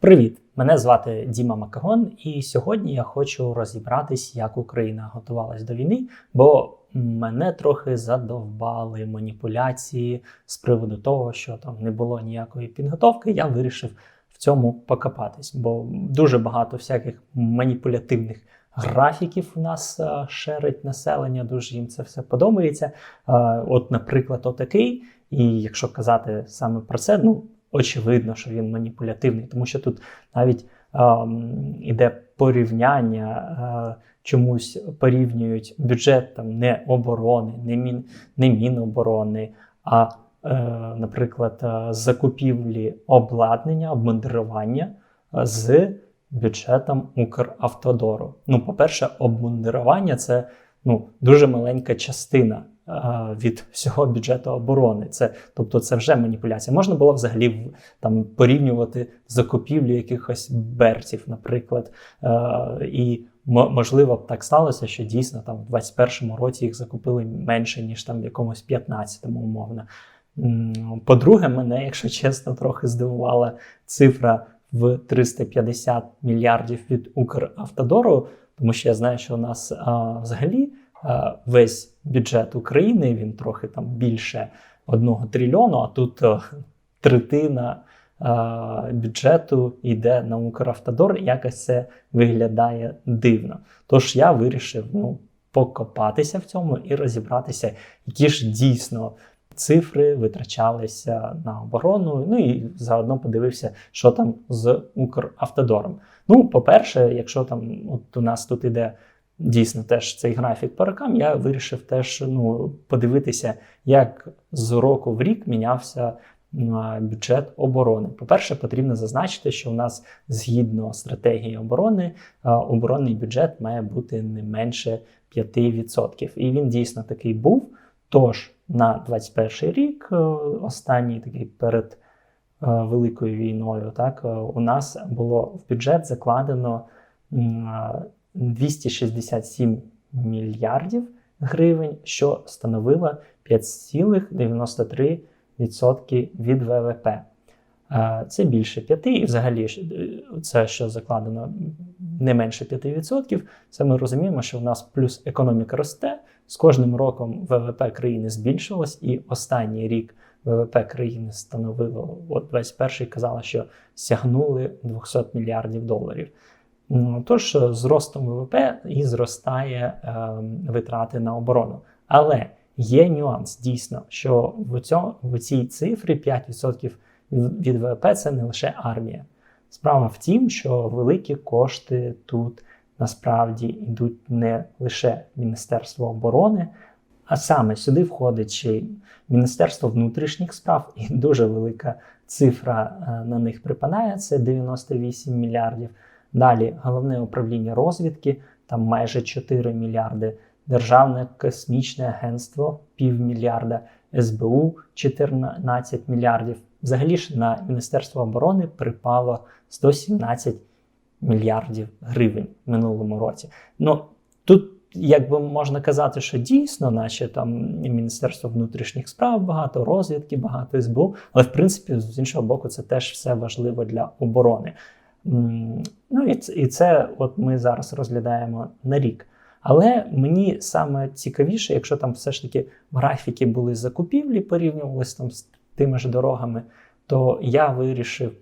Привіт! Мене звати Діма Макагон, і сьогодні я хочу розібратись, як Україна готувалась до війни, бо мене трохи задовбали маніпуляції з приводу того, що там не було ніякої підготовки. Я вирішив в цьому покопатись, бо дуже багато всяких маніпулятивних графіків у нас шерить населення. Дуже їм це все подобається. От, наприклад, отакий. І якщо казати саме про це, ну очевидно, що він маніпулятивний, тому що тут навіть іде порівняння, е, чомусь порівнюють бюджет там не оборони, не мін, не міноборони, а, е, наприклад, закупівлі обладнання, обмундирування з бюджетом Укравтодору. Ну, по-перше, обмундирування це ну, дуже маленька частина від всього бюджету оборони. Це, Тобто це вже маніпуляція. Можна було взагалі там порівнювати закупівлю якихось берців, наприклад. І можливо б так сталося, що дійсно там в 21-му році їх закупили менше, ніж там в якомусь 15-му, умовно. По-друге, мене, якщо чесно, трохи здивувала цифра в 350 мільярдів від Укравтодору, тому що я знаю, що у нас а, взагалі весь бюджет України він трохи там більше одного трильйону, а тут третина бюджету йде на Укравтодор, якось це виглядає дивно. Тож я вирішив ну, покопатися в цьому і розібратися, які ж дійсно. Цифри витрачалися на оборону, ну і заодно подивився, що там з Укравтодором. Ну, по-перше, якщо там от у нас тут іде дійсно теж цей графік по рокам, я вирішив теж ну, подивитися, як з року в рік мінявся бюджет оборони. По-перше, потрібно зазначити, що у нас згідно стратегії оборони, оборонний бюджет має бути не менше 5%. І він дійсно такий був. Тож на 21 рік, е, останній такий перед е, великою війною, так е, у нас було в бюджет закладено 267 мільярдів гривень, що становило 5,93% від ВВП. Е, це більше 5, і взагалі е, це, що закладено не менше 5%. Це ми розуміємо, що в нас плюс економіка росте. З кожним роком ВВП країни збільшилось, і останній рік ВВП країни становило, от 21-й казала, що сягнули 200 мільярдів доларів. Тож е, з ростом ВВП і зростає е, витрати на оборону. Але є нюанс дійсно, що в, цьому, в цій цифрі 5% від ВВП це не лише армія. Справа в тім, що великі кошти тут насправді йдуть не лише Міністерство оборони, а саме сюди входить ще Міністерство внутрішніх справ, і дуже велика цифра е, на них припадає це 98 мільярдів. Далі головне управління розвідки, там майже 4 мільярди, Державне космічне агентство півмільярда, СБУ 14 мільярдів. Взагалі ж на Міністерство оборони припало 117 мільярдів гривень в минулому році. Ну тут, якби можна казати, що дійсно, наче там Міністерство внутрішніх справ багато, розвідки, багато СБУ, але в принципі, з іншого боку, це теж все важливо для оборони. Ну і це, і це от ми зараз розглядаємо на рік. Але мені саме цікавіше, якщо там все ж таки графіки були закупівлі, порівнювалися там з тими ж дорогами, то я вирішив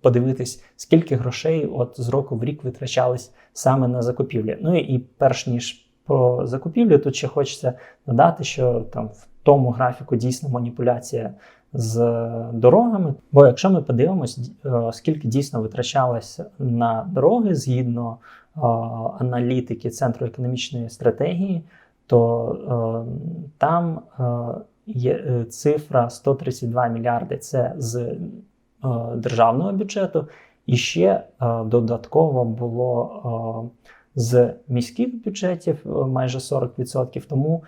подивитись, скільки грошей от з року в рік витрачались саме на закупівлі. Ну і перш ніж про закупівлю, тут ще хочеться додати, що там в тому графіку дійсно маніпуляція з дорогами. Бо якщо ми подивимось, е, скільки дійсно витрачалось на дороги згідно е, аналітики Центру економічної стратегії, то е, там є цифра 132 мільярди це з державного бюджету, і ще додатково було з міських бюджетів майже 40%. Тому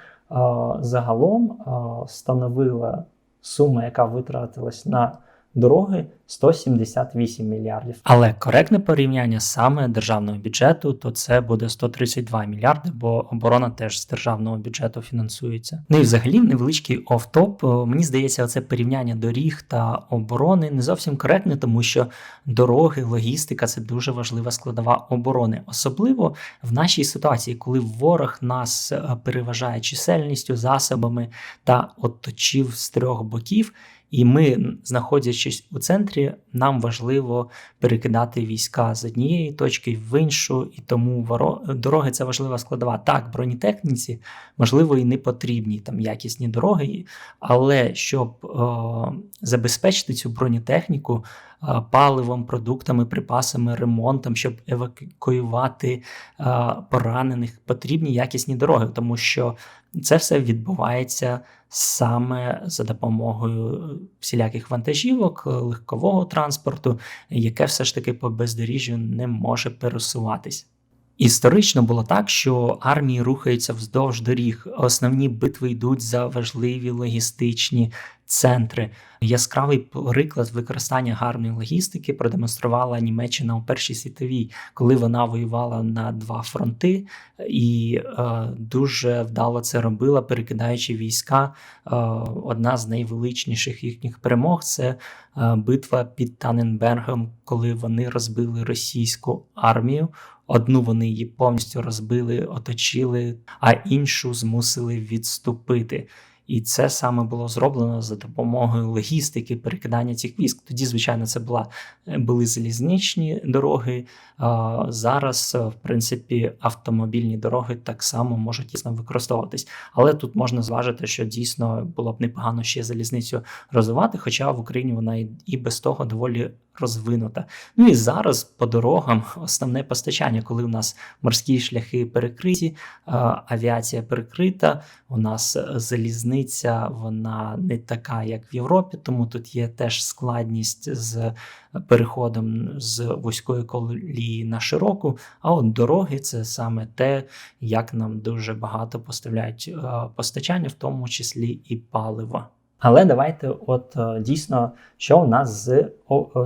загалом становила сума, яка витратилась на дороги 178 мільярдів. Але коректне порівняння саме державного бюджету, то це буде 132 мільярди, бо оборона теж з державного бюджету фінансується. Ну і взагалі невеличкий офтоп. Мені здається, це порівняння доріг та оборони не зовсім коректне, тому що дороги, логістика це дуже важлива складова оборони, особливо в нашій ситуації, коли ворог нас е, переважає чисельністю, засобами та оточив з трьох боків. І ми, знаходячись у центрі, нам важливо перекидати війська з однієї точки в іншу, і тому дороги це важлива складова. Так, бронетехніці, можливо, і не потрібні там якісні дороги, але щоб о, забезпечити цю бронетехніку о, паливом, продуктами, припасами, ремонтом, щоб евакуювати о, поранених, потрібні якісні дороги, тому що це все відбувається саме за допомогою всіляких вантажівок, легкового транспорту, яке все ж таки по бездоріжжю не може пересуватись. Історично було так, що армії рухаються вздовж доріг. Основні битви йдуть за важливі логістичні центри. Яскравий приклад використання гарної логістики продемонструвала Німеччина у Першій світовій, коли вона воювала на два фронти і е, дуже вдало це робила, перекидаючи війська. Е, одна з найвеличніших їхніх перемог це е, битва під Таненбергом, коли вони розбили російську армію. Одну вони її повністю розбили, оточили, а іншу змусили відступити. І це саме було зроблено за допомогою логістики, перекидання цих військ. Тоді, звичайно, це була е, були залізничні дороги. Зараз, е, в принципі, автомобільні дороги так само можуть дійсно використовуватись. Але тут можна зважити, що дійсно було б непогано ще залізницю розвивати, хоча в Україні вона і без того доволі розвинута. Ну і зараз по дорогам основне постачання, коли у нас морські шляхи перекриті, авіація перекрита, у нас залізниця, вона не така, як в Європі, тому тут є теж складність з переходом з вузької колії на широку. А от дороги це саме те, як нам дуже багато поставляють постачання, в тому числі і палива. Але давайте, от е, дійсно, що у нас з е,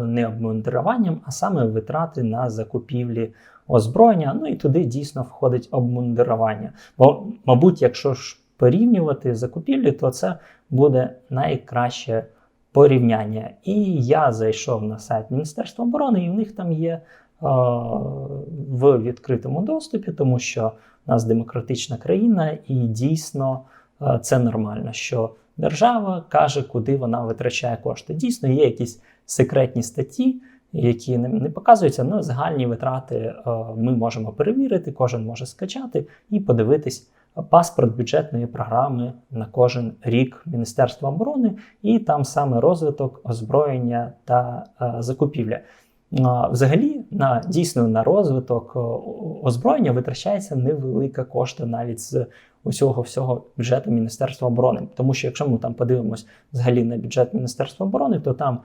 не обмундируванням, а саме витрати на закупівлі озброєння. Ну і туди дійсно входить обмундирування. Бо, мабуть, якщо ж порівнювати закупівлі, то це буде найкраще порівняння. І я зайшов на сайт Міністерства оборони, і в них там є. В відкритому доступі, тому що у нас демократична країна, і дійсно це нормально, що держава каже, куди вона витрачає кошти. Дійсно, є якісь секретні статті, які не показуються, але загальні витрати ми можемо перевірити, кожен може скачати і подивитись паспорт бюджетної програми на кожен рік Міністерства оборони, і там саме розвиток, озброєння та е, закупівля. Взагалі, на дійсно на розвиток озброєння витрачається невелика кошта навіть з усього всього бюджету Міністерства оборони. Тому що якщо ми там подивимось взагалі на бюджет Міністерства оборони, то там е,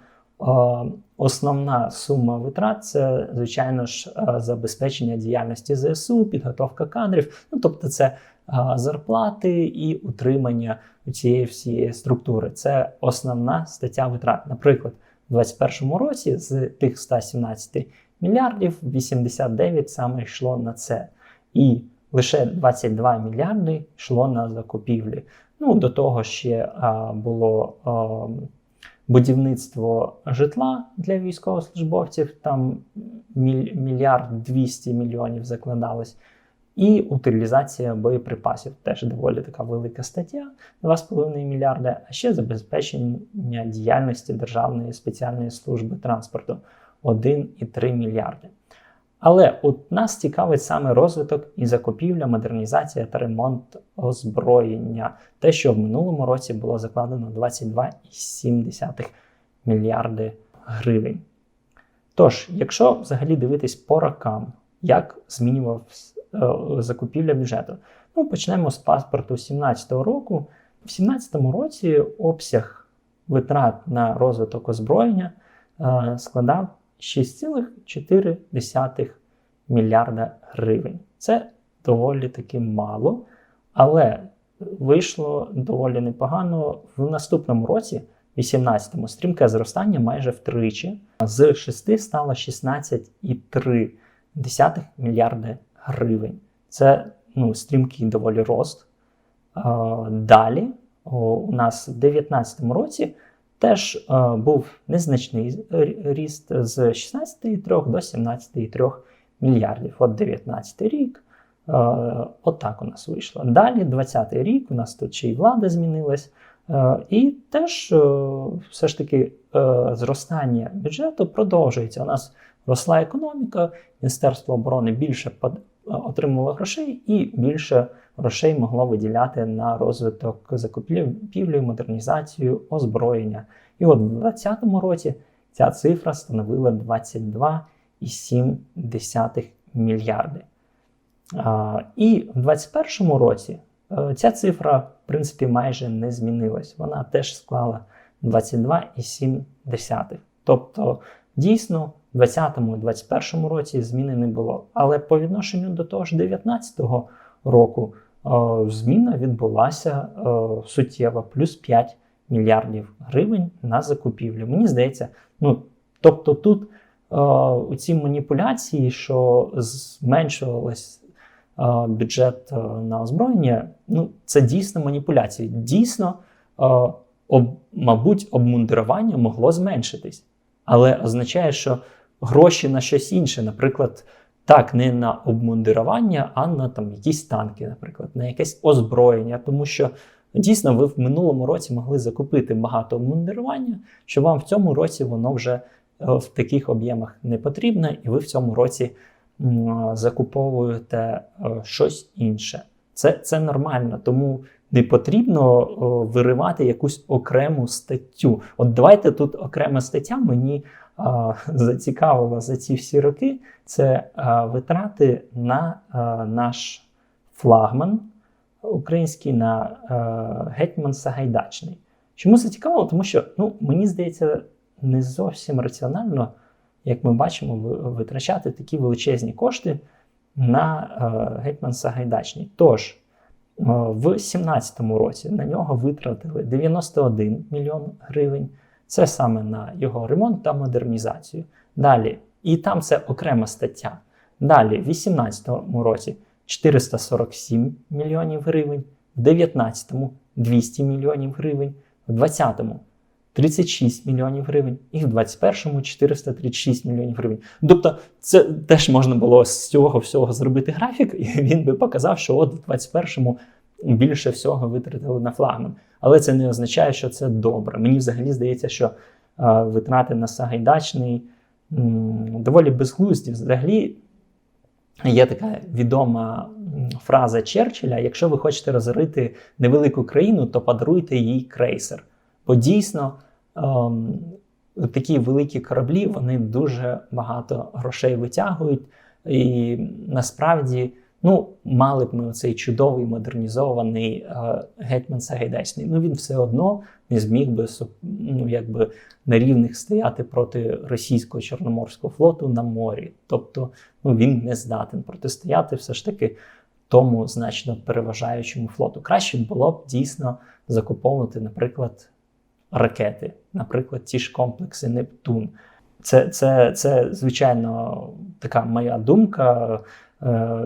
основна сума витрат це, звичайно ж, е, забезпечення діяльності ЗСУ, підготовка кадрів. Ну тобто, це е, зарплати і утримання цієї всієї структури. Це основна стаття витрат. Наприклад, у 2021 році з тих 117 мільярдів 89 саме йшло на це. І лише 22 мільярди йшло на закупівлі. Ну, До того ще а, було а, будівництво житла для військовослужбовців, там мільярд 200 мільйонів закладалось. І утилізація боєприпасів теж доволі така велика стаття 2,5 мільярда, а ще забезпечення діяльності Державної спеціальної служби транспорту 1,3 мільярди. Але от нас цікавить саме розвиток і закупівля, модернізація та ремонт озброєння, те, що в минулому році було закладено 22,7 мільярди гривень. Тож, якщо взагалі дивитись по рокам, як змінювався е, закупівля бюджету, ну почнемо з паспорту 2017 року. В 2017 році обсяг витрат на розвиток озброєння е, складав 6,4 мільярда гривень. Це доволі таки мало, але вийшло доволі непогано. В наступному році 18-му стрімке зростання майже втричі. З 6 стало 16,3 мільярди гривень. Це ну, стрімкий доволі рост. Далі у нас в 2019 році теж був незначний ріст з 16,3 до 17,3 мільярдів. От 19 рік. От так у нас вийшло. Далі, 20 рік, у нас тут ще й влада змінилась. І теж все ж таки зростання бюджету продовжується. У нас росла економіка, Міністерство оборони більше отримувало грошей і більше грошей могло виділяти на розвиток закупівлі, модернізацію, озброєння. І от у 2020 році ця цифра становила 22,7 мільярди. І в 2021 році е, ця цифра, в принципі, майже не змінилась. Вона теж склала 22,7. Тобто, дійсно, в 2020-2021 році зміни не було. Але по відношенню до того ж 2019 року е, зміна відбулася е, суттєво, плюс 5 мільярдів гривень на закупівлю. Мені здається, ну тобто тут е, у ці маніпуляції, що зменшувалось бюджет на озброєння, ну це дійсно маніпуляції. Дійсно, об, мабуть, обмундирування могло зменшитись, але означає, що гроші на щось інше, наприклад, так, не на обмундирування, а на там якісь танки, наприклад, на якесь озброєння, тому що. Дійсно, ви в минулому році могли закупити багато обмундирування, що вам в цьому році воно вже в таких об'ємах не потрібне, і ви в цьому році закуповуєте е, щось інше. Це це нормально, тому не потрібно виривати якусь окрему статтю. От давайте тут окрема стаття мені зацікавила за ці всі роки. Це витрати на наш флагман український на Гетьман Сагайдачний. Чому зацікавило? Тому що ну, мені здається, не зовсім раціонально як ми бачимо, витрачати такі величезні кошти на Гетьман Сагайдачний. Тож, в 2017 році на нього витратили 91 мільйон гривень. Це саме на його ремонт та модернізацію. Далі, і там це окрема стаття. Далі, в 2018 році 447 мільйонів гривень, в 2019 200 мільйонів гривень, в 2020 36 мільйонів гривень, і в 21-му 436 мільйонів гривень. Тобто, це теж можна було з цього всього зробити графік, і він би показав, що от в 21-му більше всього витратили на флагман. Але це не означає, що це добре. Мені взагалі здається, що а, витрати на Сагайдачний м, доволі безглузді. Взагалі є така відома фраза Черчилля: якщо ви хочете розорити невелику країну, то подаруйте їй крейсер. Бо дійсно ем, такі великі кораблі вони дуже багато грошей витягують. І насправді ну, мали б ми цей чудовий модернізований е, гетьман Сагайдачний. Ну він все одно не зміг би ну, якби на рівних стояти проти російського чорноморського флоту на морі. Тобто ну, він не здатен протистояти все ж таки тому значно переважаючому флоту. Краще було б дійсно закуповувати, наприклад ракети, наприклад, ті ж комплекси Нептун. Це, це, це звичайно, така моя думка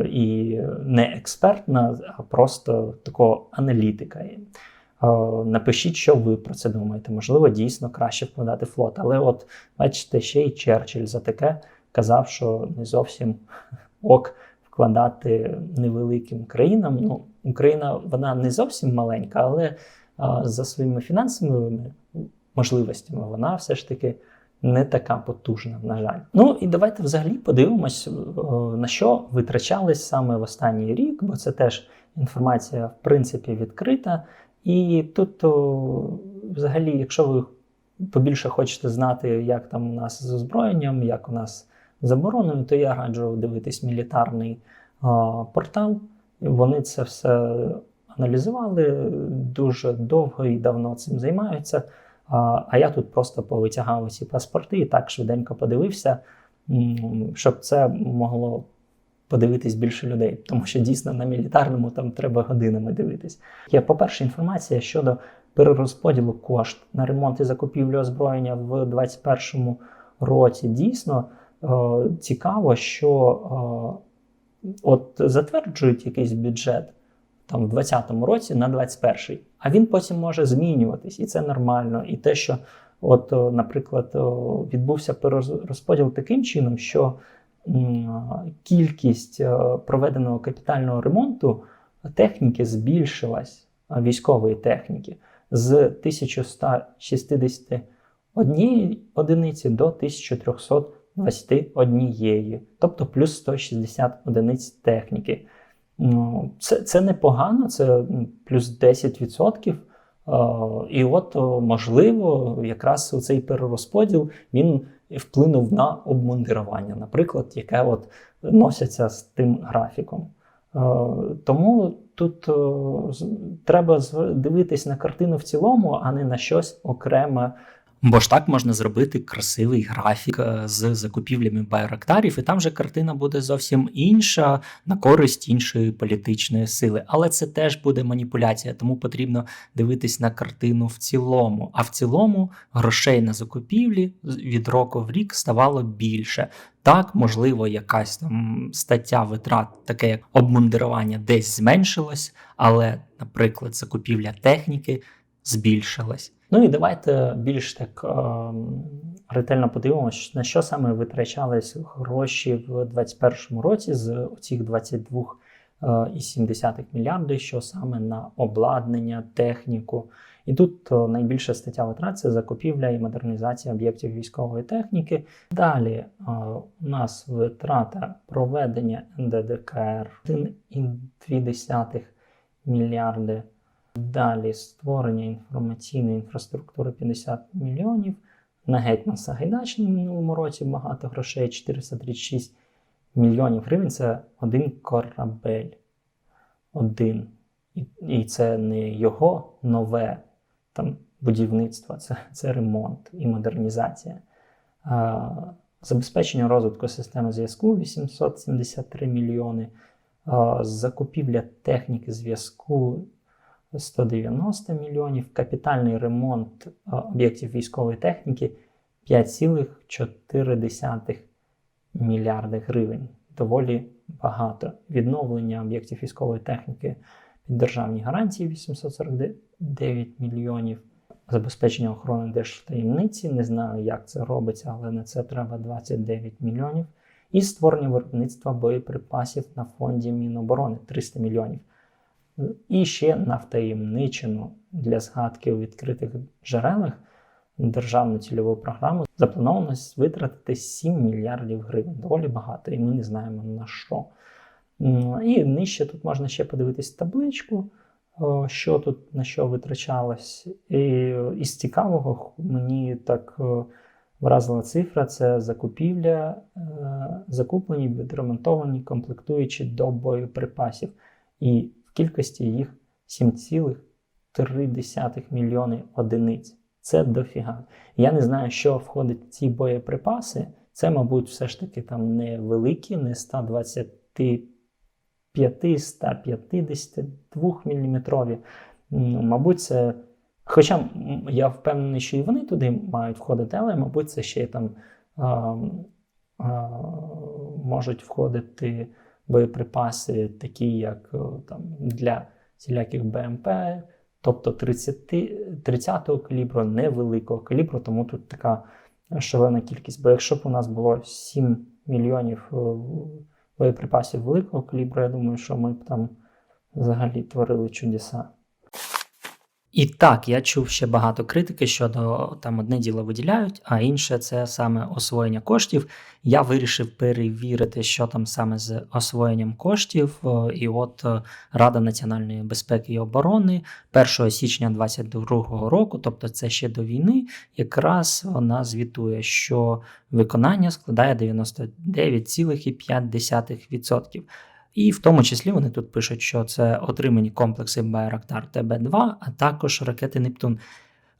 і не експертна, а просто такого аналітика. Е, напишіть, що ви про це думаєте. Можливо, дійсно краще вкладати флот. Але, от, бачите, ще й Черчилль за таке казав, що не зовсім ок вкладати невеликим країнам. Ну, Україна вона не зовсім маленька, але за своїми фінансовими можливостями вона все ж таки не така потужна, на жаль. Ну і давайте взагалі подивимось, на що витрачались саме в останній рік, бо це теж інформація, в принципі, відкрита. І тут, взагалі, якщо ви побільше хочете знати, як там у нас з озброєнням, як у нас з забороною, то я раджу дивитись мілітарний портал. Вони це все аналізували дуже довго і давно цим займаються. А я тут просто повитягав ці паспорти і так швиденько подивився, щоб це могло подивитись більше людей, тому що дійсно на мілітарному там треба годинами дивитись. Є, по-перше, інформація щодо перерозподілу кошт на ремонт і закупівлю озброєння в 2021 році. Дійсно цікаво, що от затверджують якийсь бюджет там в 2020 році на 2021, а він потім може змінюватись, і це нормально. І те, що, от, наприклад, відбувся перерозподіл таким чином, що кількість е, проведеного капітального ремонту техніки збільшилась військової техніки з 1161 одиниці до 1321, тобто плюс 160 одиниць техніки. Ну, Це це непогано, це плюс 10%. І от, можливо, якраз цей перерозподіл він вплинув на обмундирування, наприклад, яке от носяться з тим графіком. Тому тут треба дивитись на картину в цілому, а не на щось окреме. Бо ж так можна зробити красивий графік е, з закупівлями байрактарів, і там же картина буде зовсім інша на користь іншої політичної сили. Але це теж буде маніпуляція, тому потрібно дивитись на картину в цілому. А в цілому грошей на закупівлі від року в рік ставало більше. Так, можливо, якась там стаття витрат, таке як обмундирування, десь зменшилось, але, наприклад, закупівля техніки збільшилась. Ну і давайте більш так е, ретельно подивимося, на що саме витрачались гроші в 2021 році з цих 22,7 мільярди, що саме на обладнання, техніку. І тут найбільша стаття витрат це закупівля і модернізація об'єктів військової техніки. Далі о, у нас витрата проведення НДДКР 1,2 мільярди. Далі створення інформаційної інфраструктури 50 мільйонів. На Гетьман Сагайдачний в минулому році багато грошей 436 мільйонів гривень це один корабель. Один. І і це не його нове там, будівництво, це це ремонт і модернізація. А, Забезпечення розвитку системи зв'язку 873 мільйони. А, закупівля техніки зв'язку 190 мільйонів, капітальний ремонт об'єктів військової техніки 5,4 мільярди гривень. Доволі багато. Відновлення об'єктів військової техніки під державні гарантії 849 мільйонів. Забезпечення охорони держтаємниці. Не знаю, як це робиться, але на це треба 29 мільйонів. І створення виробництва боєприпасів на фонді Міноборони 300 мільйонів. І ще на втаємничену для згадки у відкритих джерелах державну цільову програму заплановано витратити 7 мільярдів гривень. Доволі багато, і ми не знаємо на що. І нижче тут можна ще подивитись табличку, що тут на що витрачалось. І із цікавого мені так вразила цифра: це закупівля, е, закуплені, відремонтовані, комплектуючі до боєприпасів. І кількості їх 7,3 мільйони одиниць. Це дофіга. Я не знаю, що входить в ці боєприпаси. Це, мабуть, все ж таки там не великі, не 125, 152 мм. Мабуть, це. Хоча я впевнений, що і вони туди мають входити, але, мабуть, це ще там а, а, можуть входити боєприпаси, такі як там, для всіляких БМП, тобто 30 30-го калібру, невеликого калібру, тому тут така шалена кількість. Бо якщо б у нас було 7 мільйонів боєприпасів великого калібру, я думаю, що ми б там взагалі творили чудеса. І так, я чув ще багато критики щодо там одне діло виділяють, а інше це саме освоєння коштів. Я вирішив перевірити, що там саме з освоєнням коштів. І от е, Рада національної безпеки і оборони 1 січня 2022 року, тобто це ще до війни, якраз вона звітує, що виконання складає 99,5%. І в тому числі вони тут пишуть, що це отримані комплекси Байрактар ТБ2, а також ракети Нептун.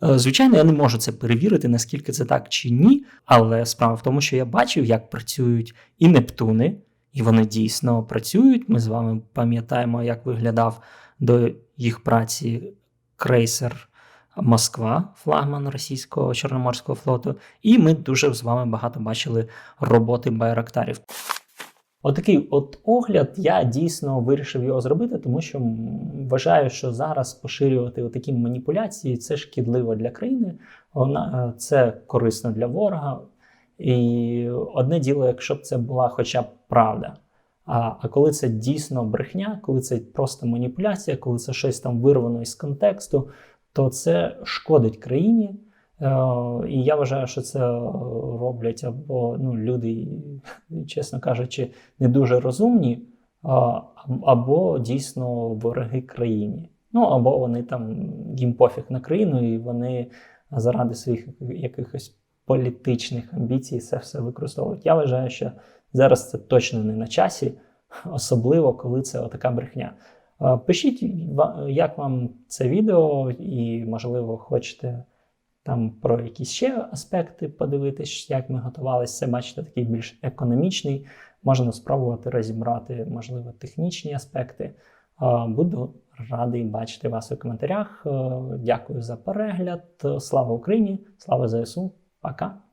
Е, звичайно, я не можу це перевірити, наскільки це так чи ні, але справа в тому, що я бачив, як працюють і Нептуни, і вони дійсно працюють. Ми з вами пам'ятаємо, як виглядав до їх праці крейсер Москва, флагман російського чорноморського флоту. І ми дуже з вами багато бачили роботи байрактарів. Отакий от огляд я дійсно вирішив його зробити, тому що вважаю, що зараз поширювати такі маніпуляції це шкідливо для країни, вона е, це корисно для ворога. І одне діло, якщо б це була хоча б правда. А, а коли це дійсно брехня, коли це просто маніпуляція, коли це щось там вирвано із контексту, то це шкодить країні. Е, І я вважаю, що це е, роблять або ну, люди, чесно кажучи, не дуже розумні, або дійсно вороги країні. Ну або вони там їм пофіг на країну, і вони заради своїх якихось політичних амбіцій це все використовують. Я вважаю, що зараз це точно не на часі, особливо коли це отака брехня. Е, Пишіть, як вам це відео, і, можливо, хочете там про якісь ще аспекти подивитись, як ми готувалися. Це бачите, такий більш економічний. Можна спробувати розібрати, можливо, технічні аспекти. Буду радий бачити вас у коментарях. Е, Дякую за перегляд. Слава Україні! Слава ЗСУ! Пока!